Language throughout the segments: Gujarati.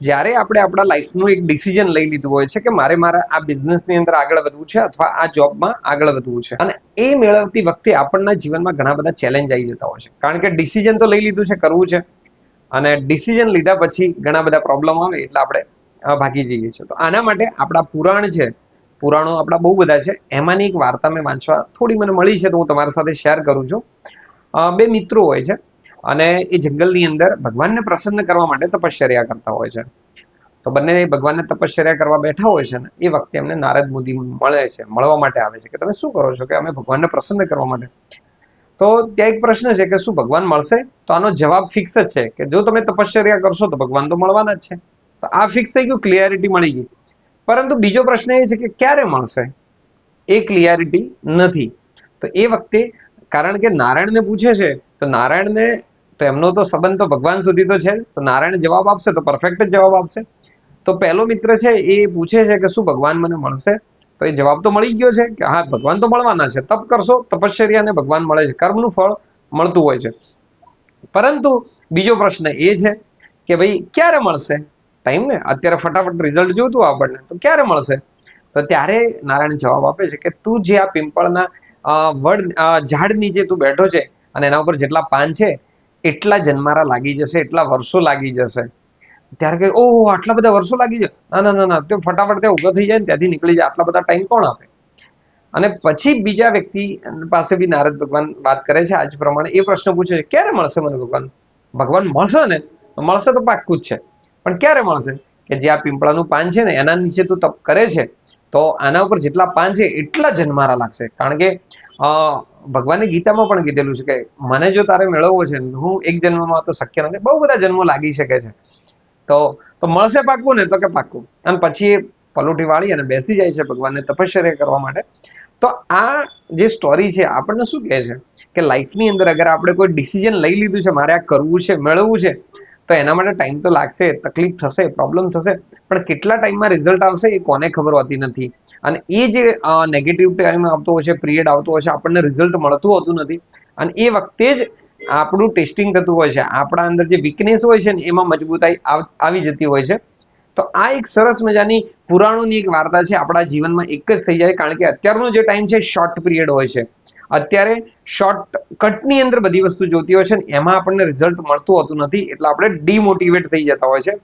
જ્યારે આપણે આપણા લાઈફનું એક ડિસિઝન લઈ લીધું હોય છે કે મારે મારા આ બિઝનેસની અંદર આગળ વધવું છે અથવા આ જોબમાં આગળ વધવું છે. અને એ મેળવતી વખતે આપણના જીવનમાં ઘણા બધા ચેલેન્જ આવી જતા હોય છે. કારણ કે ડિસિઝન તો લઈ લીધું છે, કરવું છે. અને ડિસિઝન લીધા પછી ઘણા બધા પ્રોબ્લેમ આવે એટલે આપણે ભાગી જઈએ છીએ. તો આના માટે આપણા પુરાણ છે, પુરાણો આપણા બહુ બધા છે. એમાંની એક વાર્તા મેં વાંચવા થોડી મને મળી છે, તો હું તમારા સાથે શેર કરું છું. બે મિત્રો હોય છે. અને એ જંગલની અંદર ભગવાનને પ્રસન્ન કરવા માટે તપશ્ચર્યા કરતા હોય છે. તો બંને ભગવાનને તપશ્ચર્યા કરવા બેઠા હોય છે ને, એ વખતે એમને નારદ મોદી મળે છે, મળવા માટે આવે છે કે તમે શું કરો છો કે અમે ભગવાનને પ્રસન્ન કરવા માટે? તો ત્યાં એક પ્રશ્ન છે કે શું ભગવાન મળશે? તો આનો જવાબ ફિક્સ જ છે કે જો તમે તપશ્ચર્યા કરશો તો ભગવાન તો મળવાના જ છે. તો આ ફિક્સ થઈ ગયું ક્લિયરિટી મળી ગઈ. પરંતુ બીજો પ્રશ્ન એ છે કે ક્યારે મળશે? એ ક્લિયરિટી નથી. તો એ વખતે કારણ કે નારાયણને પૂછે છે તો નારાયણને તો એમનો તો સંબંધ તો ભગવાન સુધી તો છે તો નારાયણ જવાબ આપશે તો પરફેક્ટ જ જવાબ આપશે. તો પહેલો મિત્ર છે એ પૂછે છે કે શું ભગવાન મને મળશે? તો એ જવાબ તો મળી ગયો છે કે હા, ભગવાન તો મળવાના છે. તપ કરશો, તપશ્ચર્યાને ભગવાન મળે છે. કર્મનું ફળ મળતું હોય છે. પરંતુ બીજો પ્રશ્ન એ છે કે ભાઈ ક્યારે મળશે? ટાઈમ ને? અત્યારે ફટાફટ રિઝલ્ટ જોતું આપણને. તો ક્યારે મળશે? તો ત્યારે નારાયણ જવાબ આપે છે કે તું જે આ પિંપળના વડ ઝાડ નીચે તું બેઠો છે અને એના ઉપર જેટલા પાન છે, એટલા જન્મારા લાગી જશે, એટલા વર્ષો લાગી જશે. ત્યારે કે ઓહો, આટલા બધા વર્ષો લાગી જાય ના ના ના ના, તે ફટાફટ તે ઊભો થઈ જાય ને ત્યાંથી નીકળી જાય. આટલા બધા ટાઈમ કોણ આપે? અને પછી બીજા વ્યક્તિ પાસે બી નારદ ભગવાન વાત કરે છે આજ પ્રમાણે, એ પ્રશ્ન પૂછે છે, ક્યારે મળશે મને ભગવાન? ભગવાન મળશે ને? મળશે તો પાક્કું જ છે. પણ ક્યારે મળશે? કે જે આ પીંપળાનું પાન છે ને, એના નીચે તું તપ કરે છે, તો આના ઉપર જેટલા પાન છે, એટલા જન્મારા લાગશે. કારણ કે ભગવાને ગીતામાં પણ કીધેલું છે કે મને જો તારે મેળવવો છે, હું એક જન્મમાં તો શક્ય નથી. બહુ બધા જન્મો લાગી શકે છે. તો તો મળશે પાકવું ને તો કે પાકવું? અને પછી એ પલોઠી વાળી અને બેસી જાય છે ભગવાનને તપશ્ચર્ય કરવા માટે. તો આ જે સ્ટોરી છે, આપણને શું કહે છે? કે લાઈફની અંદર અગર આપણે કોઈ ડિસિઝન લઈ લીધું છે, મારે આ કરવું છે, મેળવવું છે તો એના માટે ટાઈમ તો લાગશે, તકલીફ થશે પ્રોબ્લેમ થશે. પણ કેટલા ટાઈમમાં રિઝલ્ટ આવશે એ કોને ખબર હોતી નથી. અને એ જે નેગેટિવ ટાઈમ આવતો હોય છે પિરિયડ આવતો હોય છે, આપણને રિઝલ્ટ મળતું હોતું નથી. અને એ વખતે જ આપણું ટેસ્ટિંગ થતું હોય છે. આપણા અંદર જે વીકનેસ હોય છે ને, એમાં મજબૂતાઈ આવી જતી હોય છે. તો આ એક સરસ મજાની પુરાણોની એક વાર્તા છે. આપણા જીવનમાં એક જ થઈ જાય, કારણ કે અત્યારનો જે ટાઈમ છે શોર્ટ પિરિયડ હોય છે. અત્યારે શોર્ટ કટની અંદર બધી વસ્તુ જોતી હોય છે એમાં આપણને રિઝલ્ટ મળતું હોતું નથી, એટલે આપણે ડીમોટિવેટ થઈ જતા હોય છે.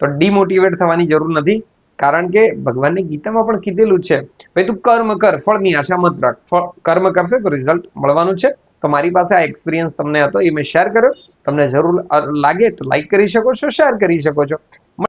તો ડીમોટિવેટ થવાની જરૂર નથી, કારણ કે ભગવાનની ગીતામાં પણ કીધેલું છે, ભાઈ તું કર્મ કર, ફળની આશા મત રાખ કર્મ કરશે તો રિઝલ્ટ મળવાનું છે. તો મારી પાસે આ એક્સપિરિયન્સ તમને હતો, એ મેં શેર કર્યો. તમને જરૂર લાગે તો લાઈક કરી શકો છો શેર કરી શકો છો.